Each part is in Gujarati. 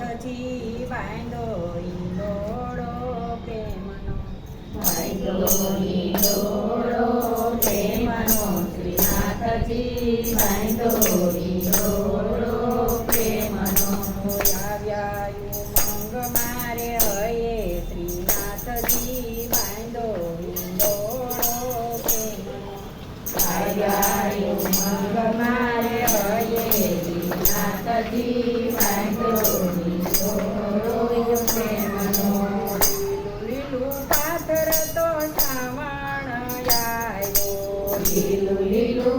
શ્રીનાથજી વાંડો ઈંડોળો પ્રેમનો વાંડો ઈંડોળો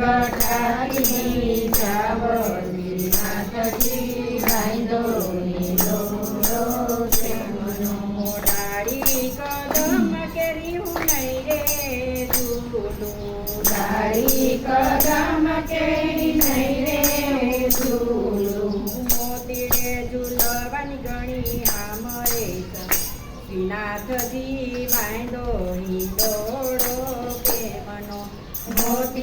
બટારી ચાવડી માતાજી ભાઈદો કદમ કર્યું નહીં રે ડાળી કદમ કેરી નહીં રે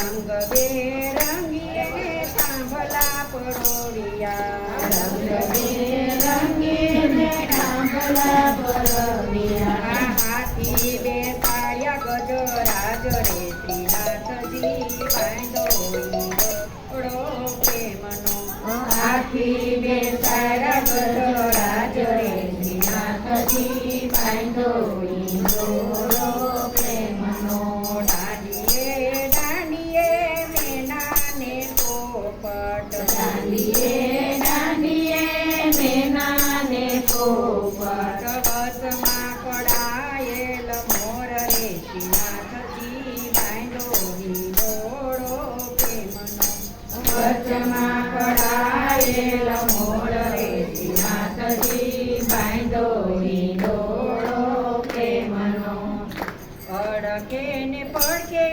રંગ બેરંગી રે સાંભલા પરોડિયા રંગ બેરંગી રે સાંભલા પરોડિયા હાથી બે પાડ્યા ગજરાજ રે ત્રિનાથજી પાંડો ઈંડો પ્રેમનો હાથી બે સારા ગજરાજ રે ત્રિનાથજી વચમાં કળાયેલ મોળ વેચનાથજી બાંધોની દોરો પ્રેમનો અડકે ને પડકે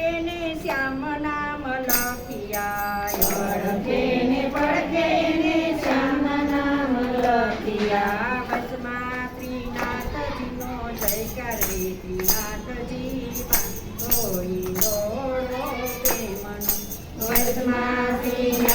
લખિયા અડકે ને પડકે ને શ્યામ નામ લખિયા વચમાં ત્રિનાથજીનો જયકાર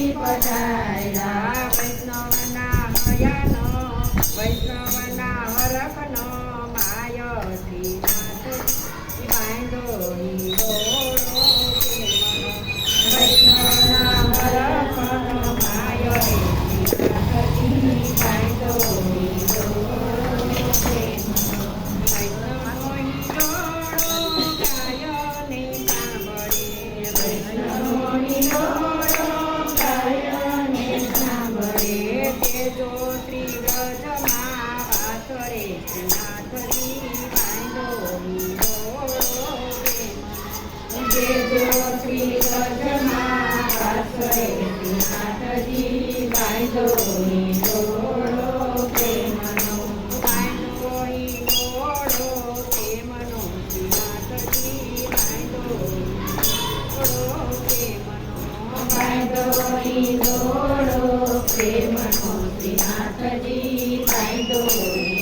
પધાર્યા વૈષ્ણવના હયાનો વૈષ્ણવના હરખનો માય શ્રીનાથજી બાંધો વ્રજમાં વાસ રે શ્રીનાથજી બાંધો હિંડોળો પ્રેમનો જેજો શ્રી ગજમાં બાંધો હિંડોળો પ્રેમનો બાંધો હિંડોળો પ્રેમનો શ્રીનાથજી બાંધો હિંડોળો